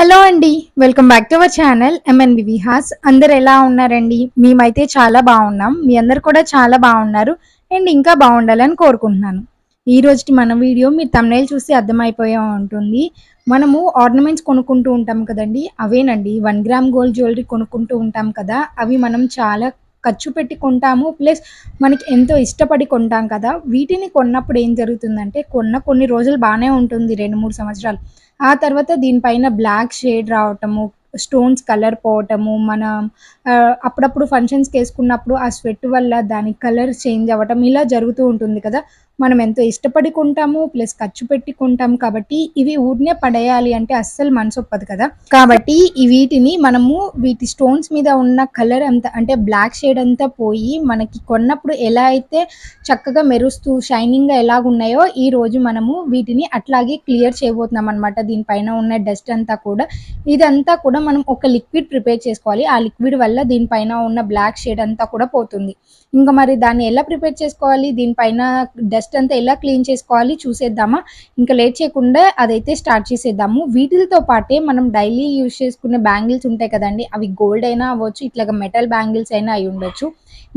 Hello అండి welcome back to our channel MNB Vihas అందరు ఎలా ఉన్నారండి? మేమైతే చాలా బాగున్నాం. మీ అందరు కూడా చాలా బాగున్నారు అండ్ ఇంకా బాగుండాలని కోరుకుంటున్నాను. ఈ రోజుకి మన వీడియో మీరు తమిళ చూసి అర్థమైపోయే ఉంటుంది. మనము ఆర్నమెంట్స్ కొనుక్కుంటూ ఉంటాం కదండి? అవేనండి వన్ గ్రామ్ గోల్డ్ జ్యువెలరీ కొనుక్కుంటూ ఉంటాం కదా? అవి మనం చాలా ఖర్చు పెట్టి కొంటాము. ప్లస్ మనకి ఎంతో ఇష్టపడి కొంటాం కదా? వీటిని కొన్నప్పుడు ఏం జరుగుతుందంటే కొన్న కొన్ని రోజులు బాగానే ఉంటుంది రెండు మూడు సంవత్సరాలు. ఆ తర్వాత దీనిపైన బ్లాక్ షేడ్ రావటము స్టోన్స్ కలర్ పోవటము మన అప్పుడప్పుడు ఫంక్షన్స్కి వేసుకున్నప్పుడు ఆ స్వెట్ వల్ల దాని కలర్ చేంజ్ అవ్వటం ఇలా జరుగుతూ ఉంటుంది కదా. మనం ఎంతో ఇష్టపడి కొంటాము ప్లస్ ఖర్చు పెట్టి కొంటాం కాబట్టి ఇవి ఊరినే పడేయాలి అంటే అస్సలు మనసు ఒప్పదు కదా. కాబట్టి ఈ వీటిని మనము వీటి స్టోన్స్ మీద ఉన్న కలర్ అంతా అంటే బ్లాక్ షేడ్ అంతా పోయి మనకి కొన్నప్పుడు ఎలా అయితే చక్కగా మెరుస్తూ షైనింగ్గా ఎలాగున్నాయో ఈ రోజు మనము వీటిని అట్లాగే క్లియర్ చేయబోతున్నాం అనమాట దీనిపైన ఉన్న డస్ట్ అంతా కూడా. ఇదంతా కూడా మనం ఒక లిక్విడ్ ప్రిపేర్ చేసుకోవాలి. ఆ లిక్విడ్ వల్ల దీనిపైన ఉన్న బ్లాక్ షేడ్ అంతా కూడా పోతుంది. ఇంకా మరి దాన్ని ఎలా ప్రిపేర్ చేసుకోవాలి? దీనిపైన డస్ట్ అంతా ఎలా క్లీన్ చేసుకోవాలి? చూసేద్దామా? ఇంకా లేట్ చేయకుండా అదైతే స్టార్ట్ చేసేద్దాము. వీటితో పాటే మనం డైలీ యూజ్ చేసుకునే బ్యాంగిల్స్ ఉంటాయి కదండి. అవి గోల్డ్ అయినా అవ్వచ్చు ఇట్లాగా మెటల్ బ్యాంగిల్స్ అయినా అయి ఉండొచ్చు.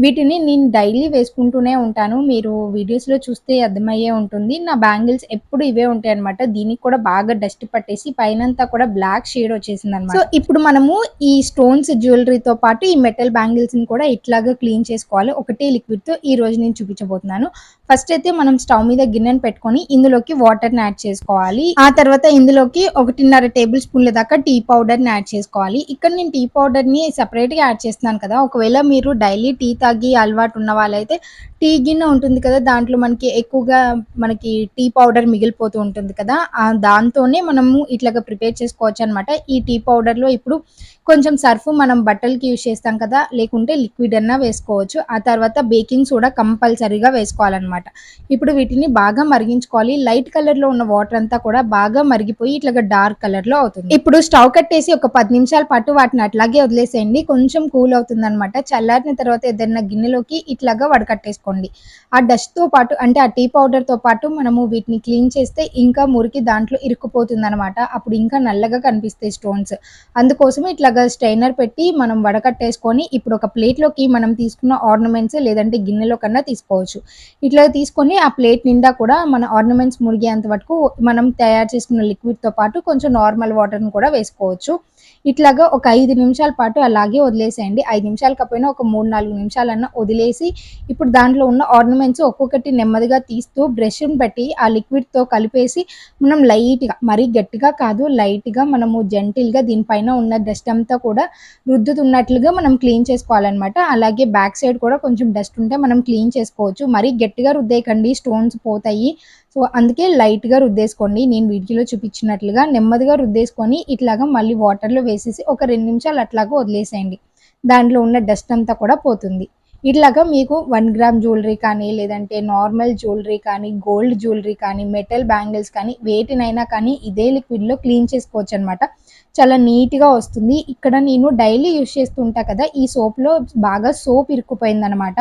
వీటిని నేను డైలీ వేసుకుంటూనే ఉంటాను. మీరు వీడియోస్లో చూస్తే అర్థమయ్యే ఉంటుంది. నా బ్యాంగిల్స్ ఎప్పుడు ఇవే ఉంటాయి అనమాట దీనికి కూడా బాగా డస్ట్ పట్టేసి పైనంతా కూడా బ్లాక్ షేడ్ వచ్చేసింది అనమాట సో ఇప్పుడు మనము ఈ స్టోన్స్ జ్యువెలరీతో పాటు ఈ మెటల్ బ్యాంగిల్స్ని కూడా ఇట్లాగా క్లీన్ చేసుకోవాలి. ఒకటే లిక్విడ్తో ఈ రోజు నేను చూపించబోతున్నాను. ఫస్ట్ అయితే మనం స్టవ్ మీద గిన్నెను పెట్టుకొని ఇందులోకి వాటర్ని యాడ్ చేసుకోవాలి. ఆ తర్వాత ఇందులోకి ఒకటిన్నర టేబుల్ స్పూన్ల దాకా టీ పౌడర్ని యాడ్ చేసుకోవాలి. ఇక్కడ నేను టీ పౌడర్ని గా యాడ్ చేస్తున్నాను కదా. ఒకవేళ మీరు డైలీ టీ తాగి అలవాటు ఉన్న వాళ్ళైతే టీ గిన్నె ఉంటుంది కదా దాంట్లో మనకి ఎక్కువగా మనకి టీ పౌడర్ మిగిలిపోతూ ఉంటుంది కదా ఆ దాంతోనే మనము ఇట్లాగా ప్రిపేర్ చేసుకోవచ్చు అనమాట ఈ టీ పౌడర్లో ఇప్పుడు కొంచెం సర్ఫ్ మనం బట్టలకి యూజ్ చేస్తాం కదా లేకుంటే లిక్విడ్ అన్నా వేసుకోవచ్చు. ఆ తర్వాత బేకింగ్ సోడా కంపల్సరీగా వేసుకోవాలన్నమాట. ఇప్పుడు వీటిని బాగా మరిగించుకోవాలి. లైట్ కలర్లో ఉన్న వాటర్ అంతా కూడా బాగా మరిగిపోయి ఇట్లాగా డార్క్ కలర్లో అవుతుంది. ఇప్పుడు స్టవ్ కట్టేసి ఒక పది నిమిషాల పాటు వాటిని అట్లాగే వదిలేసేయండి. కొంచెం కూల్ అవుతుంది అనమాట చల్లారిన తర్వాత ఏదైనా గిన్నెలోకి ఇట్లాగా వడకట్టేసుకోండి. ఆ డస్ట్తో పాటు అంటే ఆ టీ పౌడర్తో పాటు మనము వీటిని క్లీన్ చేస్తే ఇంకా మురికి దాంట్లో ఇరుక్కుపోతుంది అనమాట అప్పుడు ఇంకా నల్లగా కనిపిస్తాయి స్టోన్స్ అందుకోసం ఇట్లాగా స్ట్రైనర్ పెట్టి మనం వడకట్టేసుకొని ఇప్పుడు ఒక ప్లేట్లోకి మనం తీసుకున్న ఆర్నమెంట్స్ లేదంటే గిన్నెలో కన్నా తీసుకోవచ్చు. ఇట్లా తీసుకొని ఆ ప్లేట్ నిండా కూడా మన ఆర్నమెంట్స్ మురిగేంత వరకు మనం తయారు చేసుకున్న లిక్విడ్తో పాటు కొంచెం నార్మల్ వాటర్ని కూడా వేసుకోవచ్చు. ఇట్లాగా ఒక ఐదు నిమిషాల పాటు అలాగే వదిలేసేయండి. ఐదు నిమిషాలు కాకపోయినా ఒక మూడు నాలుగు నిమిషాలన్నా వదిలేసి ఇప్పుడు దాంట్లో ఉన్న ఆర్నమెంట్స్ ఒక్కొక్కటి నెమ్మదిగా తీస్తూ బ్రష్ని పెట్టి ఆ లిక్విడ్తో కలిపేసి మనం లైట్గా మరీ గట్టిగా కాదు లైట్గా మనము జెంటిల్గా దీనిపైన ఉన్న డస్ట్ అంతా కూడా రుద్దుతున్నట్లుగా మనం క్లీన్ చేసుకోవాలన్నమాట. అలాగే బ్యాక్ సైడ్ కూడా కొంచెం డస్ట్ ఉంటే మనం క్లీన్ చేసుకోవచ్చు. మరీ గట్టిగా రుద్దేయకండి స్టోన్స్ పోతాయి. సో అందుకే లైట్గా రుద్దేసుకోండి. నేను వీడియోలో చూపించినట్లుగా నెమ్మదిగా రుద్దేసుకొని ఇట్లాగా మళ్ళీ వాటర్లో వేసేసి ఒక రెండు నిమిషాలు అట్లాగా వదిలేసేయండి. దాంట్లో ఉన్న డస్ట్ అంతా కూడా పోతుంది. ఇట్లాగా మీకు వన్ గ్రామ్ జ్యువెలరీ కానీ లేదంటే నార్మల్ జ్యువెలరీ కానీ గోల్డ్ జ్యువెలరీ కానీ మెటల్ బ్యాంగిల్స్ కానీ వేటినైనా కానీ ఇదే లిక్విడ్లో క్లీన్ చేసుకోవచ్చు అనమాట చాలా నీట్గా వస్తుంది. ఇక్కడ నేను డైలీ యూస్ చేస్తుంటా కదా ఈ సోప్లో బాగా సోప్ ఇరుక్కుపోయింది అనమాట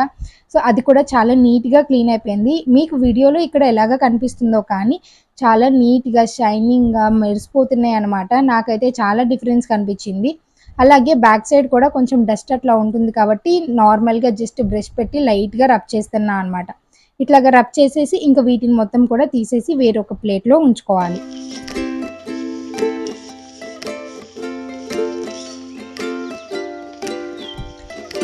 సో అది కూడా చాలా నీట్గా క్లీన్ అయిపోయింది. మీకు వీడియోలో ఇక్కడ ఎలాగ కనిపిస్తుందో కానీ చాలా నీట్గా షైనింగ్గా మెరిసిపోతున్నాయి అనమాట నాకైతే చాలా డిఫరెన్స్ కనిపించింది. అలాగే బ్యాక్ సైడ్ కూడా కొంచెం డస్ట్ అట్లా ఉంటుంది కాబట్టి నార్మల్గా జస్ట్ బ్రష్ పెట్టి లైట్గా రబ్ చేస్తున్నా అనమాట ఇట్లాగా రబ్ చేసేసి ఇంకా వీటిని మొత్తం కూడా తీసేసి వేరొక ప్లేట్లో ఉంచుకోవాలి.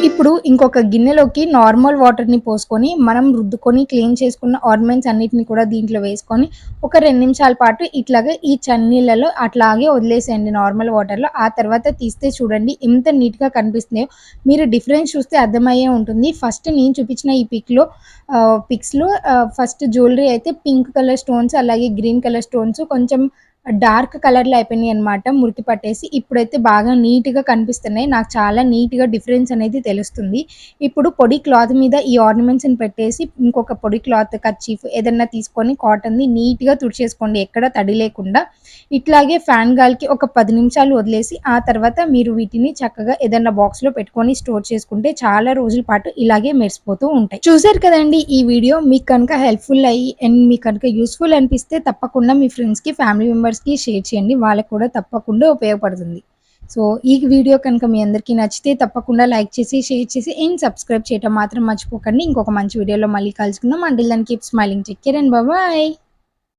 ఇప్పుడు ఇంకొక గిన్నెలోకి నార్మల్ వాటర్ని పోసుకొని మనం రుద్దుకొని క్లీన్ చేసుకున్న ఆర్నమెంట్స్ అన్నిటిని కూడా దీంట్లో వేసుకొని ఒక రెండు నిమిషాల పాటు ఇట్లాగే ఈ చన్నీళ్ళలో అట్లాగే వదిలేసేయండి నార్మల్ వాటర్లో ఆ తర్వాత తీస్తే చూడండి ఎంత నీట్గా కనిపిస్తున్నాయో. మీరు డిఫరెన్స్ చూస్తే అర్థమయ్యే ఉంటుంది. ఫస్ట్ నేను చూపించిన ఈ పిక్లో పిక్స్లో ఫస్ట్ జ్యువెలరీ అయితే పింక్ కలర్ స్టోన్స్ అలాగే గ్రీన్ కలర్ స్టోన్స్ కొంచెం డార్క్ కలర్లో అయిపోయినాయి అనమాట మురికి పట్టేసి ఇప్పుడైతే బాగా నీట్గా కనిపిస్తున్నాయి. నాకు చాలా నీట్గా డిఫరెన్స్ అనేది తెలుస్తుంది. ఇప్పుడు పొడి క్లాత్ మీద ఈ ఆర్నమెంట్స్ని పెట్టేసి ఇంకొక పొడి క్లాత్ కర్చీఫ్ ఏదన్నా తీసుకొని కాటన్ది నీట్గా తుడిచేసుకోండి ఎక్కడ తడి లేకుండా. ఇట్లాగే ఫ్యాన్ గాలికి ఒక పది నిమిషాలు వదిలేసి ఆ తర్వాత మీరు వీటిని చక్కగా ఏదన్నా బాక్స్లో పెట్టుకొని స్టోర్ చేసుకుంటే చాలా రోజుల పాటు ఇలాగే మెరిసిపోతూ ఉంటాయి. చూసారు కదండి ఈ వీడియో? మీకు కనుక హెల్ప్ఫుల్ అయ్యి అండ్ మీకు కనుక యూస్ఫుల్ అనిపిస్తే తప్పకుండా మీ ఫ్రెండ్స్కి ఫ్యామిలీ మెంబర్స్ మెంబర్స్కి షేర్ చేయండి. వాళ్ళకి కూడా తప్పకుండా ఉపయోగపడుతుంది. సో ఈ వీడియో కనుక మీ అందరికీ నచ్చితే తప్పకుండా లైక్ చేసి షేర్ చేసి అండ్ సబ్స్క్రైబ్ చేయటం మాత్రం మర్చిపోకండి. ఇంకొక మంచి వీడియోలో మళ్ళీ కలుసుకుందాం. అంటిల్ దాన్ని keep smiling take care and bye